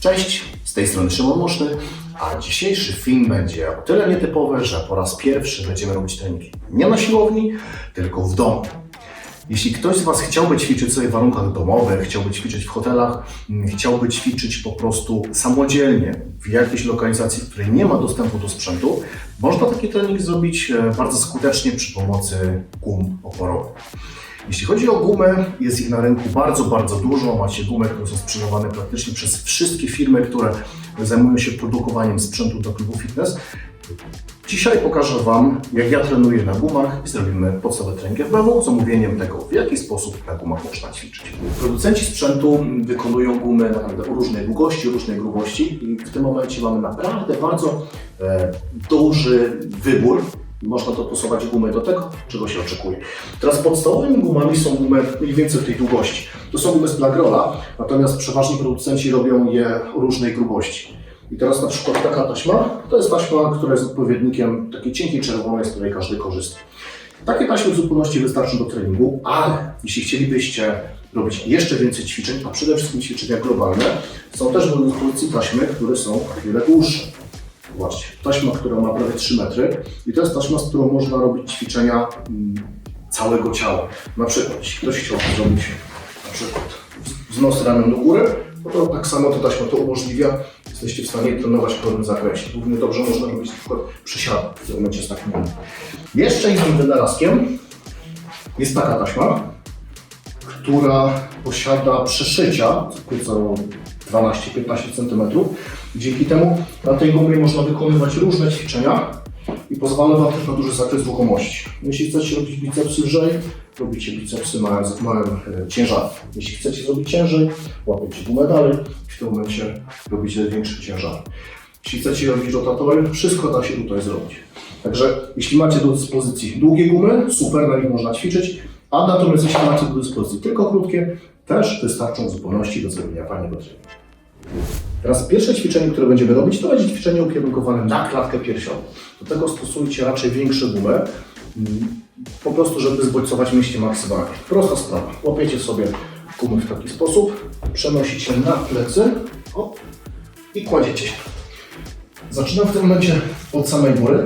Cześć, z tej strony Szymon Muszny, a dzisiejszy film będzie o tyle nietypowy, że po raz pierwszy będziemy robić treningi nie na siłowni, tylko w domu. Jeśli ktoś z Was chciałby ćwiczyć sobie w warunkach domowych, chciałby ćwiczyć w hotelach, mm, chciałby ćwiczyć po prostu samodzielnie w jakiejś lokalizacji, w której nie ma dostępu do sprzętu, można taki trening zrobić e, bardzo skutecznie przy pomocy gum oporowych. Jeśli chodzi o gumy, jest ich na rynku bardzo, bardzo dużo. Macie gumy, które są sprzedawane praktycznie przez wszystkie firmy, które zajmują się produkowaniem sprzętu do klubu fitness. Dzisiaj pokażę Wam, jak ja trenuję na gumach i zrobimy podstawowe trening FBW z omówieniem tego, w jaki sposób na gumach można ćwiczyć. Producenci sprzętu wykonują gumy naprawdę o różnej długości, różnej grubości i w tym momencie mamy naprawdę bardzo e, duży wybór można dostosować gumy do tego, czego się oczekuje. Teraz podstawowymi gumami są gumy mniej więcej tej długości. To są gumy z Blagrola, natomiast przeważnie producenci robią je różnej grubości. I teraz na przykład taka taśma, to jest taśma, która jest odpowiednikiem takiej cienkiej czerwonej, z której każdy korzysta. Takie taśmy w zupełności wystarczą do treningu, ale jeśli chcielibyście robić jeszcze więcej ćwiczeń, a przede wszystkim ćwiczenia globalne, są też do dyspozycji taśmy, które są o wiele dłuższe. Zobaczcie, taśma, która ma prawie 3 metry i to jest taśma, z którą można robić ćwiczenia mm, całego ciała. Na przykład, jeśli ktoś chciałby zrobić na przykład wznos ramion do góry, no to tak samo ta taśma to umożliwia. Jesteście w stanie trenować w pełnym zakresie. Równie dobrze można robić na przykład przysiady w momencie z takim. Jeszcze innym wynalazkiem jest taka taśma, która posiada przeszycia co 12-15 cm. Dzięki temu na tej gumie można wykonywać różne ćwiczenia i pozwala Wam też na duży zakres ruchomości. Jeśli chcecie robić bicepsy lżej, robicie bicepsy małym, małym e, ciężarem. Jeśli chcecie zrobić ciężej, łapiecie gumę dalej w tym momencie robicie większy ciężar. Jeśli chcecie robić rotatory, wszystko da się tutaj zrobić. Także jeśli macie do dyspozycji długie gumy, super, na nich można ćwiczyć, a natomiast jeśli macie do dyspozycji tylko krótkie, też wystarczą w zupełności do zrobienia fajnego treningu. Teraz pierwsze ćwiczenie, które będziemy robić, to będzie ćwiczenie ukierunkowane na klatkę piersiową. Do tego stosujcie raczej większe gumy, mm, po prostu, żeby zbodźcować mięśnie maksymalnie. Prosta sprawa. Łapiecie sobie gumy w taki sposób, przenosicie na plecy o, i kładziecie się. Zaczynam w tym momencie od samej góry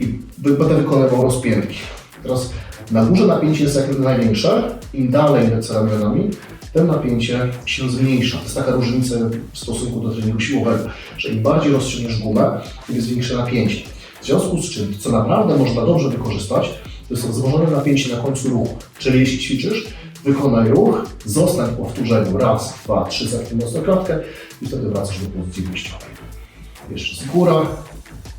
i będę wykonywał rozpiętki. Teraz na górze napięcie jest jak największe, im dalej lecę ramionami, tym napięcie się zmniejsza. To jest taka różnica w stosunku do treningu siłowego, że im bardziej rozciągniesz gumę, tym jest większe napięcie. W związku z czym, co naprawdę można dobrze wykorzystać, to jest wzmożone napięcie na końcu ruchu. Czyli jeśli ćwiczysz, wykonaj ruch, zostań w powtórzeniu raz, dwa, trzy, zamknij mocno klatkę i wtedy wracasz do pozycji wyjściowej. Jeszcze z góra,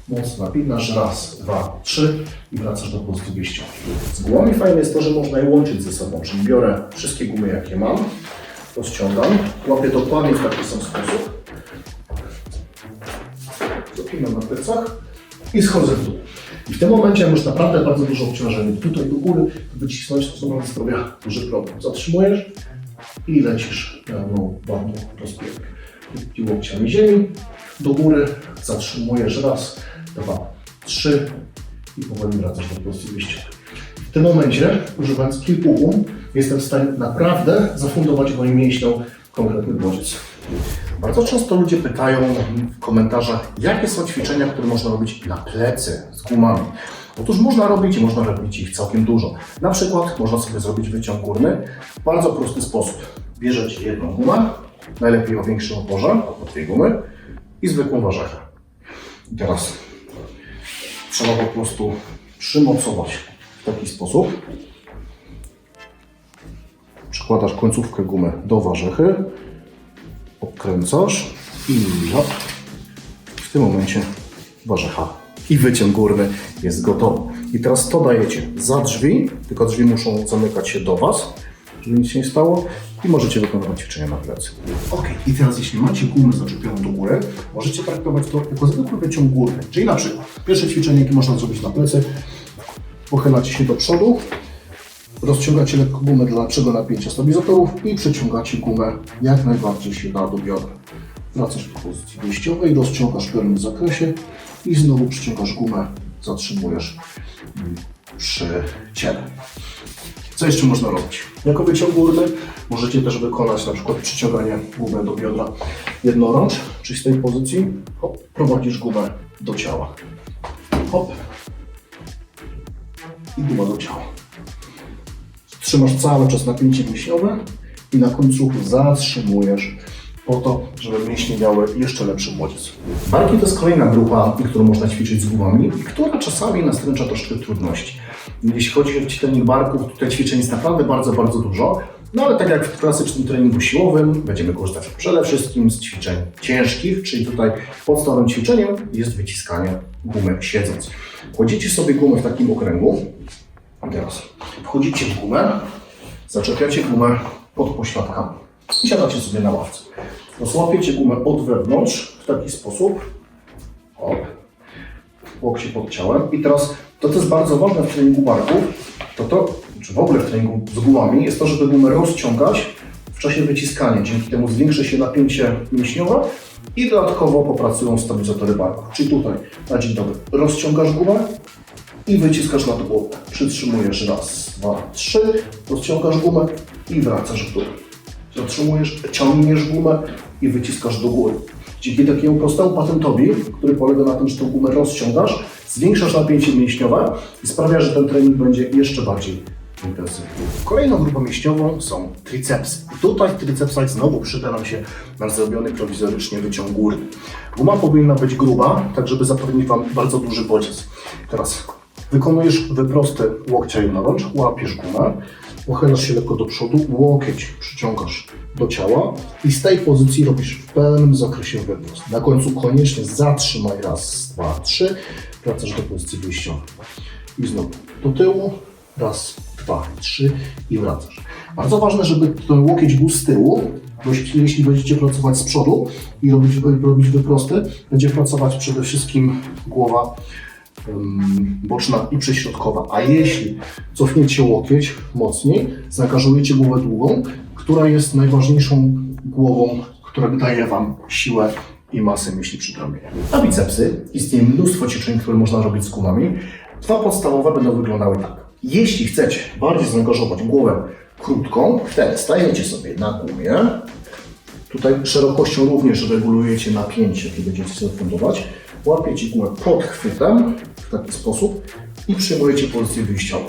mocno napinasz, raz, dwa, trzy i wracasz do pozycji wyjściowej. Z gumami fajne jest to, że można je łączyć ze sobą, czyli biorę wszystkie gumy jakie mam, rozciągam, łapię dokładnie w taki sam sposób, zapinam na plecach i schodzę w dół. I w tym momencie masz naprawdę bardzo duże obciążenie. Tutaj do góry wycisnąć to sobie sprawia duży problem. Zatrzymujesz i lecisz pełną rozpiętkę. I łokciami ziemi, do góry, zatrzymujesz raz, dwa, trzy i powoli wracasz do pozycji wyjściowej. W tym momencie, używając kilku gum, jestem w stanie naprawdę zafundować moim mięśniom konkretny bodziec. Bardzo często ludzie pytają w komentarzach, jakie są ćwiczenia, które można robić na plecy z gumami. Otóż można robić i można robić ich całkiem dużo. Na przykład można sobie zrobić wyciąg górny w bardzo prosty sposób. Bierzecie jedną gumę, najlepiej o większym oporze, albo dwie gumy i zwykłą warzechę. I teraz trzeba po prostu przymocować w taki sposób. Przykładasz końcówkę gumy do warzechy, obkręcasz i hop. w tym momencie warzecha i wyciąg górny jest gotowy. I teraz to dajecie za drzwi, tylko drzwi muszą zamykać się do Was, żeby nic się nie stało i możecie wykonywać ćwiczenia na plecy. Ok, i teraz jeśli macie gumę zaczepioną do góry, możecie traktować to jako zwykły wyciąg górny. Czyli na przykład pierwsze ćwiczenie, jakie można zrobić na plecy, pochylacie się do przodu, rozciągacie lekko gumę dla lepszego napięcia stabilizatorów i przeciągacie gumę jak najbardziej się da do biodra. Wracasz do pozycji wyjściowej, rozciągasz w pełnym zakresie i znowu przyciągasz gumę, zatrzymujesz przy ciele. Co jeszcze można robić? Jako wyciąg górny możecie też wykonać na przykład przyciąganie gumy do biodra Jednorącz, czyli z tej pozycji, hop, prowadzisz gumę do ciała. Hop. I guma do ciała. Trzymasz cały czas napięcie mięśniowe i na końcu zatrzymujesz po to, żeby mięśnie miały jeszcze lepszy bodziec. Barki to jest kolejna grupa, którą można ćwiczyć z gumami i która czasami nastręcza troszkę trudności. Jeśli chodzi o trening barków, tutaj ćwiczeń jest naprawdę bardzo, bardzo dużo. No ale tak jak w klasycznym treningu siłowym, będziemy korzystać przede wszystkim z ćwiczeń ciężkich, czyli tutaj podstawowym ćwiczeniem jest wyciskanie gumy siedząc. Kładziecie sobie gumę w takim okręgu, teraz wchodzicie w gumę, zaczepiacie gumę pod pośladkami i siadacie sobie na ławce. Rozłapiecie gumę od wewnątrz w taki sposób, hop, łokcie pod ciałem i teraz to, co jest bardzo ważne w treningu barków, to to, czy w ogóle w treningu z gumami, jest to, żeby gumę rozciągać w czasie wyciskania. Dzięki temu zwiększy się napięcie mięśniowe i dodatkowo popracują stabilizatory barków. Czyli tutaj na dzień dobry rozciągasz gumę i wyciskasz nad głowę. Przytrzymujesz raz, dwa, trzy, rozciągasz gumę i wracasz w dół. Zatrzymujesz, ciągniesz gumę i wyciskasz do góry. Dzięki takiemu prostemu patentowi, który polega na tym, że tą gumę rozciągasz, zwiększasz napięcie mięśniowe i sprawia, że ten trening będzie jeszcze bardziej intensywny. Kolejną grupą mięśniową są tricepsy. Tutaj w tricepsach znowu przyda nam się nasz zrobiony prowizorycznie wyciąg góry. Guma powinna być gruba, tak żeby zapewnić Wam bardzo duży bodziec. Teraz wykonujesz wyprosty łokcia jednorącz, łapiesz gumę, uchylasz się lekko do przodu, łokieć przyciągasz do ciała i z tej pozycji robisz w pełnym zakresie wyprost. Na końcu koniecznie zatrzymaj raz, dwa, trzy, wracasz do pozycji wyjściowej. I znowu do tyłu, raz, dwa, trzy i wracasz. Bardzo ważne, żeby ten łokieć był z tyłu, bo jeśli będziecie pracować z przodu i robić, robić wyprosty, będzie pracować przede wszystkim głowa boczna i prześrodkowa. A jeśli cofniecie łokieć mocniej, zaangażujecie głowę długą, która jest najważniejszą głową, która daje Wam siłę i masę mięśni przytrąbienia. Na bicepsy istnieje mnóstwo ćwiczeń, które można robić z gumami. Dwa podstawowe będą wyglądały tak. Jeśli chcecie bardziej zaangażować głowę krótką, wtedy stajecie sobie na gumie. Tutaj szerokością również regulujecie napięcie, kiedy będziecie sobie fundować. Łapiecie gumę pod chwytem w taki sposób i przyjmujecie pozycję wyjściową.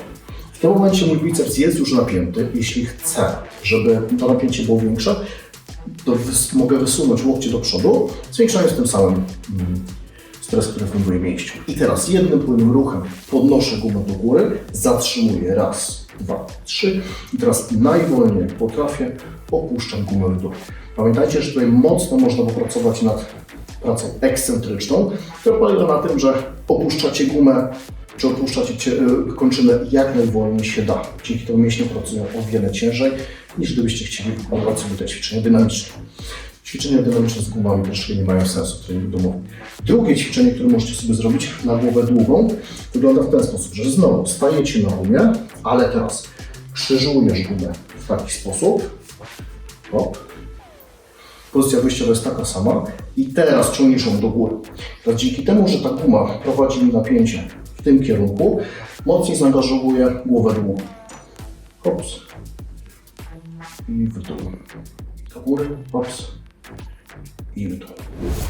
W tym momencie mój biceps jest już napięty. Jeśli chcę, żeby to napięcie było większe, to wys- mogę wysunąć łokcie do przodu, zwiększając tym samym mm, stres, który funduje mięśniom. I teraz jednym płynnym ruchem podnoszę gumę do góry, zatrzymuję raz, dwa, trzy i teraz najwolniej jak potrafię opuszczam gumę dół. Pamiętajcie, że tutaj mocno można popracować nad pracą ekscentryczną, która polega na tym, że opuszczacie gumę czy opuszczacie cie- y, kończynę jak najwolniej się da. Dzięki temu mięśnie pracują o wiele ciężej, niż gdybyście chcieli sobie te ćwiczenia dynamiczne. Ćwiczenia dynamiczne z gumami troszkę nie mają sensu w treningu domowym. Drugie ćwiczenie, które możecie sobie zrobić na głowę długą, wygląda w ten sposób, że znowu stajecie na gumie, ale teraz krzyżujesz gumę w taki sposób. Hop. Pozycja wyjściowa jest taka sama i teraz ciągniesz ją do góry. Teraz dzięki temu, że ta guma prowadzi mi napięcie w tym kierunku, mocniej zaangażowuje głowę długą. Hops. I w dół. Do góry, hops. I w dół.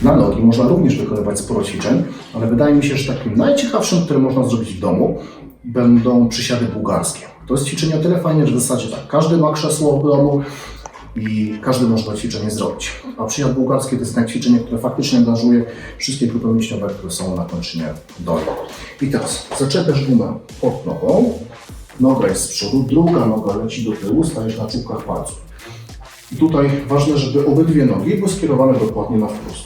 Na nogi można również wykonywać sporo ćwiczeń, ale wydaje mi się, że takim najciekawszym, które można zrobić w domu, będą przysiady bułgarskie. To jest ćwiczenie o tyle fajne, że w zasadzie tak, każdy ma krzesło w domu, i każdy może to ćwiczenie zrobić. A przysiad bułgarski to jest takie ćwiczenie, które faktycznie angażuje wszystkie grupy mięśniowe, które są na kończynie dolnej. I teraz zaczepiasz gumę pod nogą, noga jest z przodu, druga noga leci do tyłu, stajesz na czubkach palców. I tutaj ważne, żeby obydwie nogi były skierowane dokładnie na wprost.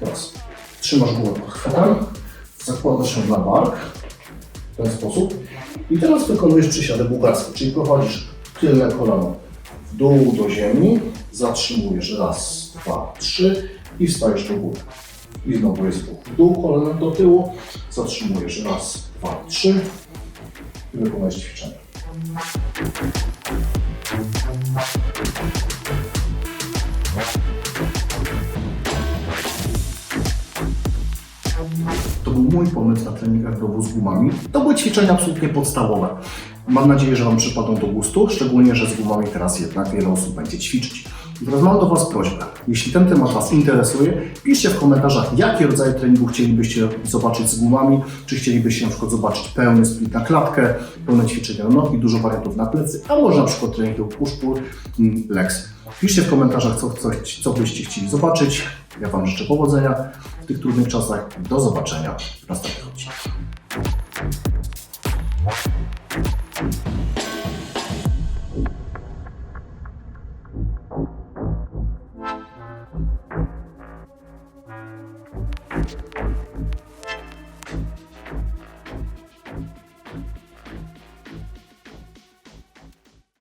Teraz trzymasz głowę pod chwytem, zakładasz ją na bark w ten sposób i teraz wykonujesz przysiady bułgarskie, czyli prowadzisz tylne kolano dół do ziemi, zatrzymujesz raz, dwa, trzy i wstajesz do góry. I znowu jest w dół, kolana do tyłu, zatrzymujesz raz, dwa, trzy i wykonujesz ćwiczenie. To był mój pomysł na trening aerobu z gumami. To były ćwiczenia absolutnie podstawowe. Mam nadzieję, że Wam przypadną do gustu, szczególnie, że z gumami teraz jednak wiele osób będzie ćwiczyć. Teraz mam do Was prośbę. Jeśli ten temat Was interesuje, piszcie w komentarzach, jakie rodzaje treningu chcielibyście zobaczyć z gumami. Czy chcielibyście na przykład zobaczyć pełny split na klatkę, pełne ćwiczenia na nogi, dużo wariantów na plecy, a może na przykład trening push-pull, legs. Piszcie w komentarzach, co, co, co byście chcieli zobaczyć. Ja Wam życzę powodzenia w tych trudnych czasach. Do zobaczenia w następnych odcinkach.